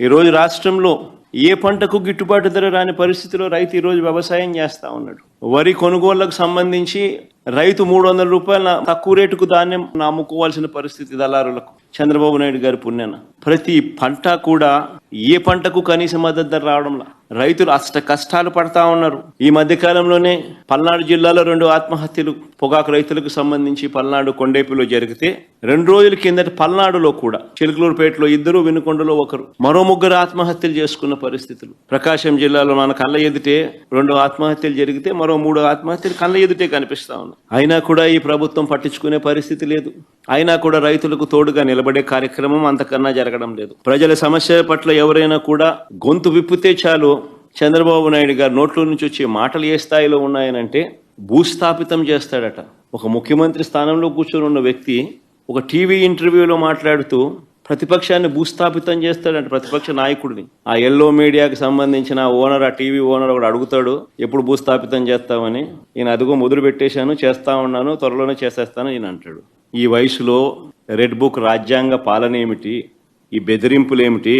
ఈరోజు రాష్ట్రంలో ఏ పంటకు గిట్టుబాటు ధర రాని పరిస్థితిలో రైతు ఈరోజు వ్యవసాయం చేస్తా ఉన్నాడు. వరి కొనుగోళ్ళకు సంబంధించి రైతు మూడు వందల రూపాయల తక్కువ రేటుకు ధాన్యం అమ్ముకోవాల్సిన పరిస్థితి దళారులకు. చంద్రబాబు నాయుడు గారి పుణ్యాన. ప్రతి పంట కూడా ఏ పంటకు కనీస మద్దతు ధర రావడంలా రైతులు అష్ట కష్టాలు పడతా ఉన్నారు. ఈ మధ్య కాలంలోనే పల్నాడు జిల్లాలో రెండు ఆత్మహత్యలు పొగాకు రైతులకు సంబంధించి పల్నాడు కొండేపిలో జరిగితే రెండు రోజుల కిందట పల్నాడులో కూడా చిలుకలూరుపేటలో ఇద్దరు వినుకొండలో ఒకరు మరో ముగ్గురు ఆత్మహత్యలు చేసుకున్న పరిస్థితులు. ప్రకాశం జిల్లాలో మన కళ్ళ ఎదుటే రెండు ఆత్మహత్యలు జరిగితే మరో మూడు ఆత్మహత్యలు కళ్ళ ఎదుటే కనిపిస్తా ఉన్నాయి అయినా కూడా ఈ ప్రభుత్వం పట్టించుకునే పరిస్థితి లేదు. అయినా కూడా రైతులకు తోడుగా నిలబడే కార్యక్రమం అంతకన్నా జరగడం లేదు. ప్రజల సమస్య పట్ల ఎవరైనా కూడా గొంతు విప్పితే చాలు. చంద్రబాబు నాయుడు గారు నోట్లో నుంచి వచ్చే మాటలు ఏ స్థాయిలో ఉన్నాయనంటే భూస్థాపితం చేస్తాడట. ఒక ముఖ్యమంత్రి స్థానంలో కూర్చొని ఉన్న వ్యక్తి ఒక టీవీ ఇంటర్వ్యూలో మాట్లాడుతూ ప్రతిపక్షాన్ని భూస్థాపితం చేస్తాడంట ప్రతిపక్ష నాయకుడిని. ఆ ఎల్లో మీడియాకి సంబంధించిన ఓనర్ ఆ టీవీ ఓనర్ ఒకడు అడుగుతాడు ఎప్పుడు భూస్థాపితం చేస్తామని ఈయన అదిగో ముదురు పెట్టేశాను చేస్తా ఉన్నాను త్వరలోనే చేసేస్తాను ఈయన అంటాడు. ఈ వయసులో రెడ్ బుక్ రాజ్యాంగ పాలన ఏమిటి ఈ బెదిరింపులేమిటి?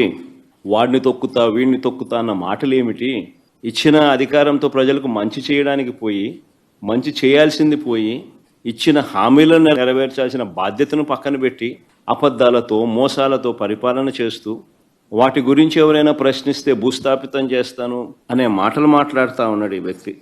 వాడిని తొక్కుతా వీడిని తొక్కుతా అన్న మాటలేమిటి? ఇచ్చిన అధికారంతో ప్రజలకు మంచి చేయడానికి పోయి మంచి చేయాల్సింది పోయి ఇచ్చిన హామీలను నెరవేర్చాల్సిన బాధ్యతను పక్కన పెట్టి అబద్ధాలతో మోసాలతో పరిపాలన చేస్తూ వాటి గురించి ఎవరైనా ప్రశ్నిస్తే భూస్థాపితం చేస్తాను అనే మాటలు మాట్లాడుతూ ఉన్నాడు ఈ వ్యక్తి.